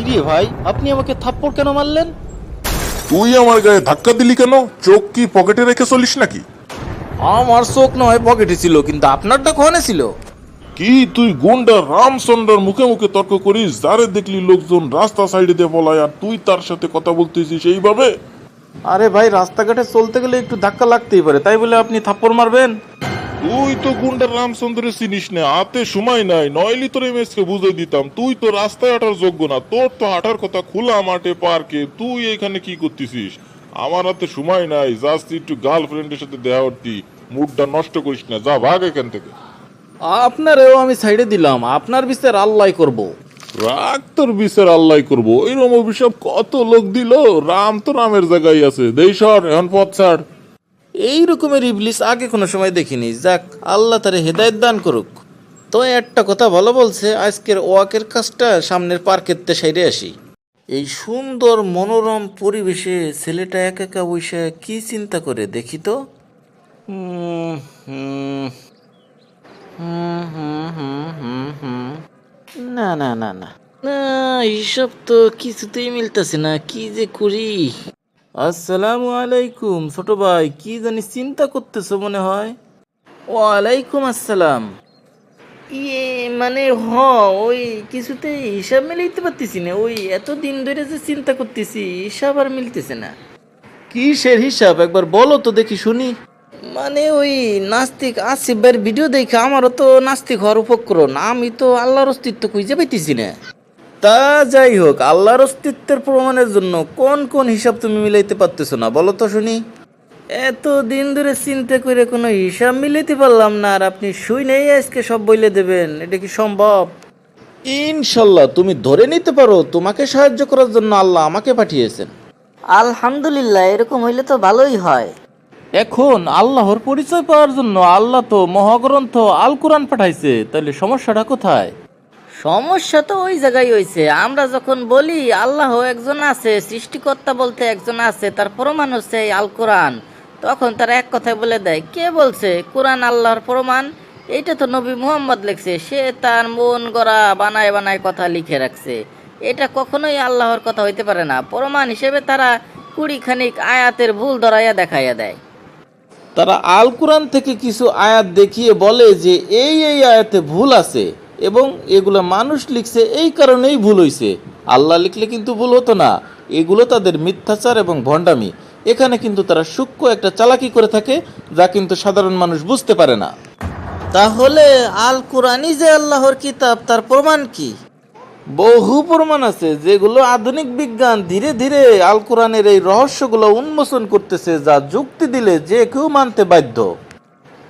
কিরে ভাই আপনি আমাকে থাপ্পড় কেন মারলেন? তুই আমার গায়ে ধাক্কা দিলি কেন? চোখ কি পকেটে রেখে চলিস নাকি? আমার চোখ নয় পকেটে ছিল কিন্তু আপনারটা কোনে ছিল? কি তুই গুন্ডা রামচন্দ্রের মুখে মুখে তর্ক করিস? যারে দেখলি লোকজন রাস্তা সাইডে দিয়ে বলায় আর তুই তার সাথে কথা বলতেছিস এইভাবে? আরে ভাই রাস্তাঘাটে চলতে গেলে একটু ধাক্কা লাগতেই পারে তাই বলে আপনি থাপ্পড় মারবেন? তুই তো গুন্ডা রামচন্দ্রের চিনিস না হাতে সময় নাই নয়লি তোর এমএসকে বুঝে দিতাম তুই তো রাস্তায় হাঁটার যোগ্য না তোর তো হাঁটার কথা খোলা মাঠে পার্কে তুই এখানে কি করতেছিস? আমার হাতে সময় নাই জাস্ট একটু গার্লফ্রেন্ডের সাথে দেখা করতি মুডটা নষ্ট করিস না যা ভাগ এখান থেকে। আপনারেও আমি সাইডে দিলাম আপনার বিচার আল্লাহ করব। রাগ তোর বিচার আল্লাহ করব এরম অভিশাপ কত লোক দিল? রাম তো রামের জায়গায় আছে দেই সর এখন পথ ছাড়। এই রকমের ইবলিস আগে কোনো সময় দেখিনি। যাক, আল্লাহ তারে হেদায়ত দান করুক। তো একটা কথা ভালো বলছে, আজকের ওয়াকের কাজটা সামনের পার্কের সাইডে আসি। এই সুন্দর মনোরম পরিবেশে ছেলেটা একা একা বসে কি চিন্তা করে দেখি তো। না না না না। না, এইসব তো কিছুতেই মিলতেছে না, কি যে করি? আসসালামু আলাইকুম ছোট ভাই কি জানি চিন্তা করতেছো মনে হয়? ওয়ালাইকুম আসসালাম। ইয়ে মানে হ ওই কিছুতে হিসাব মিলাইতে পারতেছি না। ওই এত দিন ধরে যে চিন্তা করতেছি হিসাব আর মিলতেছে না। কিসের হিসাব? একবার বলো তো দেখি শুনি। মানে ওই নাস্তিক আসিফ ভাইয়ের ভিডিও দেখে আমারও তো নাস্তিক হওয়ার উপক্রম। আমি তো আল্লাহর অস্তিত্ব খুঁজে পাইতেছি না। তা যাই হোক আল্লাহর অস্তিত্বের প্রমাণের জন্য কোন কোন হিসাব তুমি মিলাইতে পারতেছো না? বলো তো শুনি। এত দিন ধরে চিন্তা করে কোনো হিসাব মিলাইতে পারলাম না আর আপনি শুই নেই আজকে সব বইলে দেবেন। এটা কি সম্ভব? ইনশাল্লাহ তুমি ধরে নিতে পারো তোমাকে সাহায্য করার জন্য আল্লাহ আমাকে পাঠিয়েছেন। আলহামদুলিল্লাহ এরকম হইলে তো ভালোই হয়। এখন আল্লাহর পরিচয় পাওয়ার জন্য আল্লাহ তো মহাগ্রন্থ আল কোরআন পাঠাইছে তাহলে সমস্যাটা কোথায়? সমস্যা তো ওই জায়গায় হয়েছে আমরা যখন বলি, আল্লাহ একজন আছে, সৃষ্টিকর্তা বলতে একজন আছে, তার প্রমাণ হচ্ছে এই আল কোরআন। তখন তারা এক কথায় বলে দেয়, কে বলছে? কোরআন আল্লাহর প্রমাণ? এইটা তো নবী মুহাম্মদ লিখছে। সে তার মন গড়া বানায় বানায় কথা লিখে রাখছে। এটা কখনোই আল্লাহর কথা হইতে পারে না। প্রমাণ হিসেবে তারা কুড়ি খানিক আয়াতের ভুল ধরাইয়া দেখাইয়া দেয়। তারা আল কোরআন থেকে কিছু আয়াত দেখিয়ে বলে যে, এই এই আয়াতে ভুল আছে। এবং এগুলো মানুষ লিখছে এই কারণেই ভুল হইছে। আল্লাহ লিখলে কিন্তু ভুল হতো না। এগুলো তাদের মিথ্যাচার এবং ভণ্ডামি। এখানে কিন্তু তারা সূক্ষ্ম একটা চালাকি করে থাকে যা কিন্তু সাধারণ মানুষ বুঝতে পারে না। তাহলে আল কোরআনই যে আল্লাহর কিতাব তার প্রমাণ কি? বহু প্রমাণ আছে যেগুলো আধুনিক বিজ্ঞান ধীরে ধীরে আল কোরআনের এই রহস্যগুলো উন্মোচন করতেছে যা যুক্তি দিলে যে কেউ মানতে বাধ্য।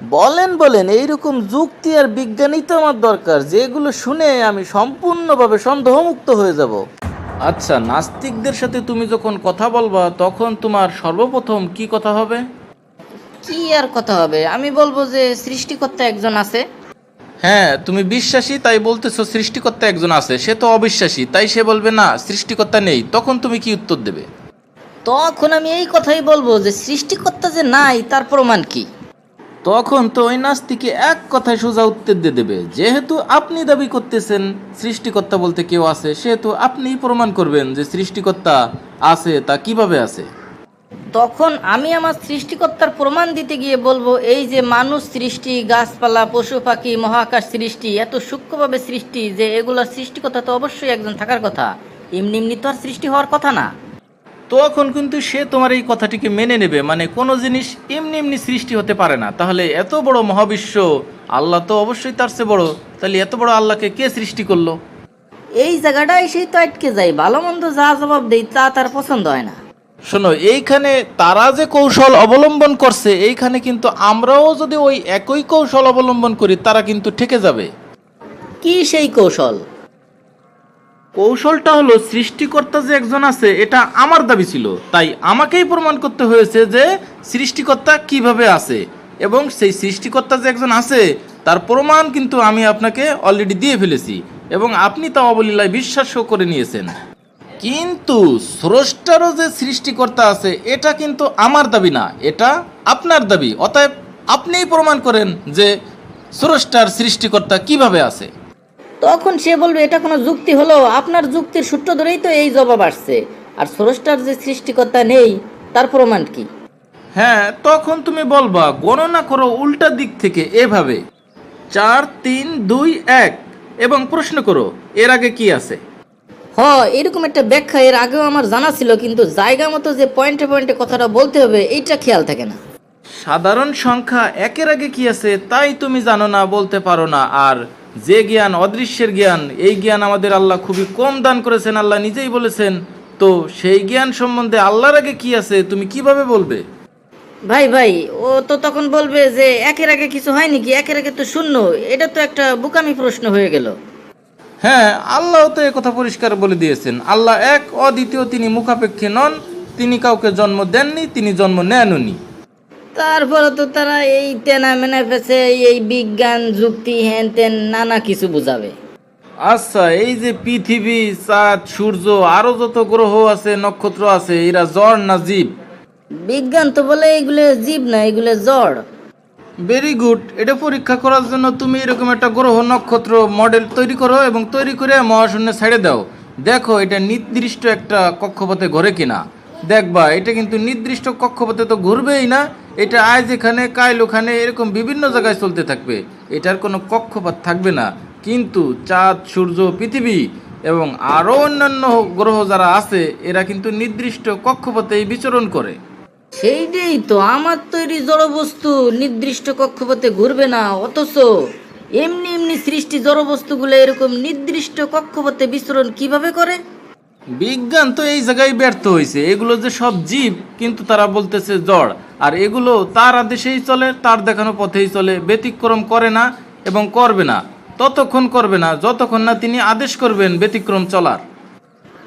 বলেন বলেন এইরকম যুক্তি আর বিজ্ঞানই তো আমার দরকার। যেগুলো শুনে আমি সম্পূর্ণভাবে সন্দেহমুক্ত হয়ে যাব। আচ্ছা নাস্তিকদের সাথে তুমি যখন কথা বলবা তখন তোমার সর্বপ্রথম কি কথা হবে? কি আর কথা হবে? আমি বলব যে সৃষ্টিকর্তা একজন আছে। হ্যাঁ তুমি বিশ্বাসী তাই বলতেছো সৃষ্টিকর্তা একজন আছে। সে তো অবিশ্বাসী তাই সে বলবে না সৃষ্টিকর্তা নেই। তখন তুমি কি উত্তর দেবে? তখন আমি এই কথাই বলব যে সৃষ্টিকর্তা যে নাই তার প্রমাণ কি? তখন তো ওই নাস্তিকে এক কথায় সোজা উত্তর দিয়ে দেবে, যেহেতু আপনি দাবি করতেছেন সৃষ্টিকর্তা বলতে কেউ আছে, সেহেতু আপনিই প্রমাণ করবেন যে সৃষ্টিকর্তা আছে তা কীভাবে আছে। তখন আমি আমার সৃষ্টিকর্তার প্রমাণ দিতে গিয়ে বলব, এই যে মানুষ সৃষ্টি, গাছপালা, পশু, পাখি, মহাকাশ সৃষ্টি, এত সূক্ষ্মভাবে সৃষ্টি যে এগুলোর সৃষ্টিকর্তা তো অবশ্যই একজন থাকার কথা। এমনি এমনি তো আর সৃষ্টি হওয়ার কথা না। তখন কিন্তু সে তোমার এই কথাটিকে মেনে নেবে। মানে কোনো জিনিস এমনি এমনি সৃষ্টি হতে পারে না। তাহলে এত বড় মহাবিশ্ব আল্লাহ তো অবশ্যই তার চেয়ে বড়। তাহলে এত বড় আল্লাহকে কে সৃষ্টি করল? এই জায়গাটা এসেই তো আটকে যায়। ভালো মন্দ যা জবাব দেই তা তার পছন্দ হয় না। শোনো এইখানে তারা যে কৌশল অবলম্বন করছে এইখানে কিন্তু আমরাও যদি ওই একই কৌশল অবলম্বন করি তারা কিন্তু ঠেকে যাবে। কি সেই কৌশল? কৌশলটা হলো সৃষ্টিকর্তা যে একজন আছে, এটা আমার দাবি ছিল। তাই আমাকেই প্রমাণ করতে হয়েছে যে সৃষ্টিকর্তা কীভাবে আছে। এবং সেই সৃষ্টিকর্তা যে একজন আছে, তার প্রমাণ কিন্তু আমি আপনাকে অলরেডি দিয়ে ফেলেছি এবং আপনি তা অবলীলায় বিশ্বাসও করে নিয়েছেন। কিন্তু স্রষ্টারও যে সৃষ্টিকর্তা আছে, এটা কিন্তু আমার দাবি না, এটা আপনার দাবি। অতএব আপনিই প্রমাণ করেন যে স্রষ্টার সৃষ্টিকর্তা কীভাবে আছে। তখন সে বলবে এটা কোনো যুক্তি হলো? আপনার যুক্তির সূত্র ধরেই তো এই জবাব আসছে। আর স্রষ্টার যে সৃষ্টিকর্তা নেই তার প্রমাণ কি? হ্যাঁ তখন তুমি বলবা গণনা করো উল্টা দিক থেকে এভাবে। চার তিন দুই এক। এবং প্রশ্ন করো এর আগে কি আছে? হ এরকম একটা ব্যাখ্যা এর আগেও আমার জানা ছিল কিন্তু জায়গা মতো যে পয়েন্টে পয়েন্টে কথাটা বলতে হবে এইটা খেয়াল থাকে না। সাধারণ সংখ্যা একের আগে কি আছে তাই তুমি জানো না বলতে পারো না। আর যে জ্ঞান অদৃশ্যের জ্ঞান এই জ্ঞান আমাদের আল্লাহ খুবই কম দান করেছেন। আল্লাহ নিজেই বলেছেন তো সেই জ্ঞান সম্বন্ধে আল্লাহর আগে কি আছে তুমি কীভাবে বলবে? ভাই ভাই ও তো তখন বলবে যে একের আগে কিছু হয়নি কি? একের আগে তো শূন্য। এটা তো একটা বুকামি প্রশ্ন হয়ে গেল। হ্যাঁ আল্লাহ তো কথা পরিষ্কার বলে দিয়েছেন। আল্লাহ এক অদ্বিতীয় তিনি মুখাপেক্ষী নন তিনি কাউকে জন্ম দেননি তিনি জন্ম নেননি। তারপরে তো তারা এই তেনা মেনা ফেসে এই বিজ্ঞান যুক্তি হ্যান তেন নানা কিছু বুঝাবে। আচ্ছা এই যে পৃথিবী চাঁদ সূর্য আরও যত গ্রহ আছে নক্ষত্র আছে এরা জ্বর না জীব? বিজ্ঞান তো বলে এগুলো জীব না এগুলো জড় ভেরি গুড এটা পরীক্ষা করার জন্য তুমি এরকম একটা গ্রহ নক্ষত্র মডেল তৈরি করো এবং তৈরি করে মহাশূন্যে ছেড়ে দাও। দেখো এটা নির্দিষ্ট একটা কক্ষপথে ঘোরে কিনা। দেখবা এটা কিন্তু নির্দিষ্ট কক্ষপথে তো ঘুরবেই না। এটা আজ এখানে, কাইল ওখানে, এরকম বিভিন্ন জায়গায় চলতে থাকবে। এটার কোনো কক্ষপথ থাকবে না। কিন্তু চাঁদ, সূর্য, পৃথিবী এবং আরও অন্যান্য গ্রহ যারা আছে, এরা কিন্তু নির্দিষ্ট কক্ষপথেই বিচরণ করে। সেইটাই তো, আমার তৈরি জড় বস্তু নির্দিষ্ট কক্ষপথে ঘুরবে না, অথচ এমনি এমনি সৃষ্টি জড় বস্তুগুলো এরকম নির্দিষ্ট কক্ষপথে বিচরণ কীভাবে করে? বিজ্ঞান তো এই জায়গায় ব্যর্থ হয়েছে। এগুলো যে সব জীব, কিন্তু তারা বলতেছে জড়। আর এগুলো তার আদেশেই চলে, তার দেখানো পথেই চলে, ব্যতিক্রম করে না এবং করবে না, ততক্ষণ করবে না, যতক্ষণ না তিনি আদেশ করবেন ব্যতিক্রম চলার।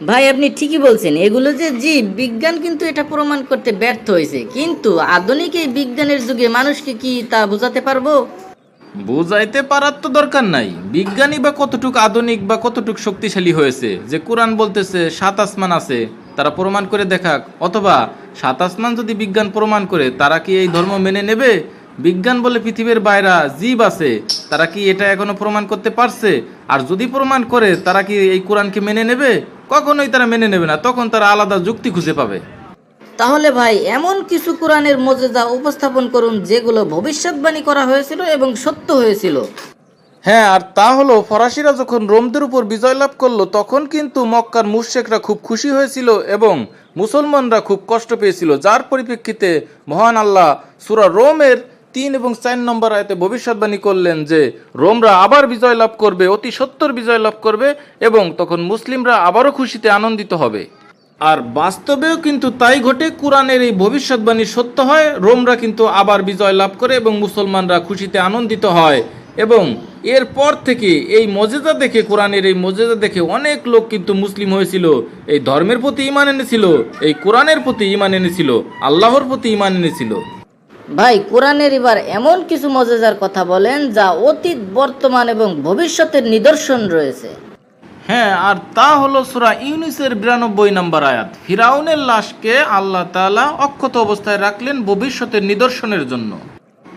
ভাই, আপনি ঠিকই বলছেন, এগুলো যে জীব, বিজ্ঞান কিন্তু এটা প্রমাণ করতে ব্যর্থ হয়েছে। কিন্তু আধুনিক এই বিজ্ঞানের যুগে মানুষকে কি তা বোঝাতে পারব? বুঝাইতে পারার তো দরকার নাই। বিজ্ঞানী বা কতটুক আধুনিক বা কতটুক শক্তিশালী হয়েছে? যে কোরআন বলতেছে, সাত আসমান আছে, তারা প্রমাণ করে দেখাক। অথবা, সাত আসমান যদি বিজ্ঞান প্রমাণ করে, তারা কি এই ধর্ম মেনে নেবে? বিজ্ঞান বলে পৃথিবীর বাইরা জীব আছে, তারা কি এটা এখনও প্রমাণ করতে পারছে? আর যদি প্রমাণ করে, তারা কি এই কোরআনকে মেনে নেবে? কখনোই তারা মেনে নেবে না, তখন তারা আলাদা যুক্তি খুঁজে পাবে। তাহলে ভাই, এমন কিছু কোরআনের মজেদা উপস্থাপন করুন যেগুলো ভবিষ্যৎবাণী করা হয়েছিল এবং সত্য হয়েছিল। হ্যাঁ আর তা হলো, ফরাসিরা যখন রোমদের উপর বিজয় লাভ করল, তখন কিন্তু মক্কার মুশেকরা খুব খুশি হয়েছিল এবং মুসলমানরা খুব কষ্ট পেয়েছিল। যার পরিপ্রেক্ষিতে মহান আল্লাহ সুরা রোমের তিন এবং চার নম্বর আয়তে ভবিষ্যৎবাণী করলেন যে, রোমরা আবার বিজয় লাভ করবে, অতি সত্তর বিজয় লাভ করবে এবং তখন মুসলিমরা আবারও খুশিতে আনন্দিত হবে। আর বাস্তবেও কিন্তু তাই ঘটে, কোরআনের এই ভবিষ্যৎবাণী সত্য হয়, রোমরা কিন্তু আবার বিজয় লাভ করে এবং মুসলমানরা খুশিতে আনন্দিত হয়। এবং এরপর থেকে এই মজেদা দেখে, কোরআনের এই মজেদা দেখে অনেক লোক কিন্তু মুসলিম হয়েছিল। এই ধর্মের প্রতি ইমান এনেছিল, এই কোরআনের প্রতি ইমান এনেছিল, আল্লাহর প্রতি ইমান এনেছিল। ভাই, কোরআনের এবার এমন কিছু মজেজার কথা বলেন যা অতীত, বর্তমান এবং ভবিষ্যতের নিদর্শন রয়েছে। হ্যাঁ আর তা হলো সুরা ইউনিসের বিরানব্বই নম্বর আয়াত। ফিরাউনের লাশকে আল্লাহ তাআলা অক্ষত অবস্থায় রাখলেন ভবিষ্যতের নিদর্শনের জন্য।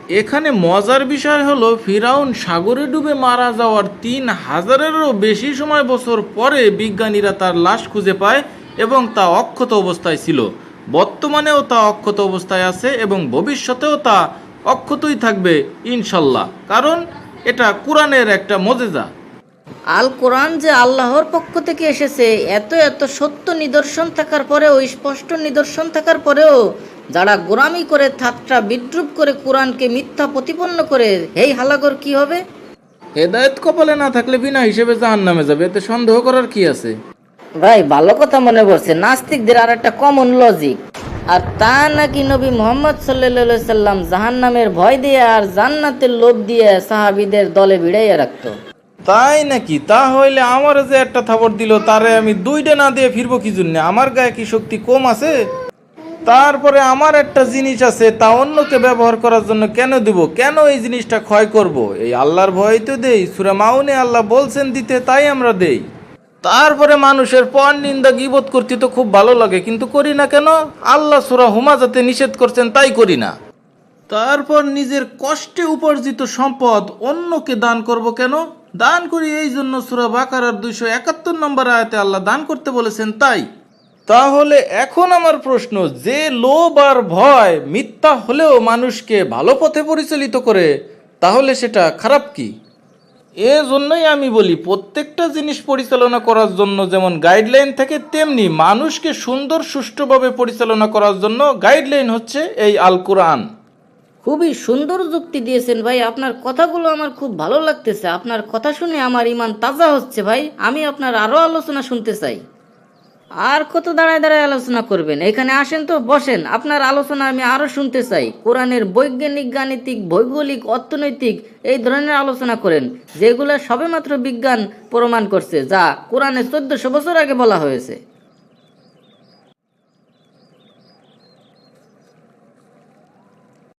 এখানে মজার বিষয় হলো, ফিরাউন সাগরে ডুবে মারা যাওয়ার তিন হাজারেরও বেশি সময় বছর পরে বিজ্ঞানীরা তার লাশ খুঁজে পায় এবং তা অক্ষত অবস্থায় ছিল। বর্তমানেও তা অক্ষত অবস্থায় আছে এবং ভবিষ্যতেও তা অক্ষতই থাকবে, ইনশাল্লাহ। কারণ এটা কোরআনের একটা মজেজা। আল কোরআন যে আল্লাহর পক্ষ থেকে এসেছে এত এত সত্য নিদর্শন থাকার পরেও স্পষ্ট নিদর্শন থাকার পরেও যারা গোরামি করে ঠাট্টা বিদ্রুপ করে কোরআনকে মিথ্যা প্রতিপন্ন করে এই হালাগর কি হবে? হেদায়েত কপালে না থাকলে বিনা হিসেবে জাহান নামে যাবে এতে সন্দেহ করার কি আছে? ভাই ভালো কথা মনে পড়ছে নাস্তিকদের আর একটা কমন লজিক আর তা নাকি নবী মোহাম্মদ সাল্লা সাল্লাম জাহান নামের ভয় দিয়ে আর জান্নাতের লোভ দিয়ে সাহাবিদের দলে ভিড়াইয়া রাখতো? তাই নাকি? তা হইলে আমার যে একটা থাপড় দিল, তারে আমি দুইটা না দিয়ে ফিরবো কি জন্য? আমার গায়ে কি শক্তি কম আছে? তারপরে আমার একটা জিনিস আছে, তা অন্যকে ব্যবহার করার জন্য কেন দিব? কেন এই জিনিসটা ক্ষয় করব? এই আল্লাহর ভয় তো দেই, সুরা মাউনে আল্লাহ বলছেন দিতে, তাই আমরা দেই। তারপরে মানুষের পর নিন্দা গিবত করতে তো খুব ভালো লাগে, কিন্তু করি না কেন? আল্লাহ সুরা হুমাজাতে নিষেধ করছেন, তাই করি না। তারপর নিজের কষ্টে উপার্জিত সম্পদ অন্যকে দান করব কেন? দান করি, এই জন্য সুরা বাকারার দুইশো একাত্তর নম্বর আয়াতে আল্লাহ দান করতে বলেছেন, তাই। তাহলে এখন আমার প্রশ্ন, যে লোভ আর ভয় মিথ্যা হলেও মানুষকে ভালো পথে পরিচালিত করে, তাহলে সেটা খারাপ কি? এজন্যই আমি বলি, প্রত্যেকটা জিনিস পরিচালনা করার জন্য যেমন গাইডলাইন থাকে, তেমনি মানুষকে সুন্দর সুষ্ঠুভাবে পরিচালনা করার জন্য গাইডলাইন হচ্ছে এই আল কোরআন খুবই সুন্দর যুক্তি দিয়েছেন ভাই। আপনার কথাগুলো আমার খুব ভালো লাগতেছে। আপনার কথা শুনে আমার ইমান তাজা হচ্ছে ভাই। আমি আপনার আরও আলোচনা শুনতে চাই। আর কত দাঁড়ায় দাঁড়ায় আলোচনা করবেন? এখানে আসেন তো, বসেন। আপনার আলোচনা আমি আরও শুনতে চাই। কোরআনের বৈজ্ঞানিক, গাণিতিক, ভৌগোলিক, অর্থনৈতিক এই ধরনের আলোচনা করেন, যেগুলো সবেমাত্র বিজ্ঞান প্রমাণ করছে, যা কোরআনে চোদ্দশো বছর আগে বলা হয়েছে।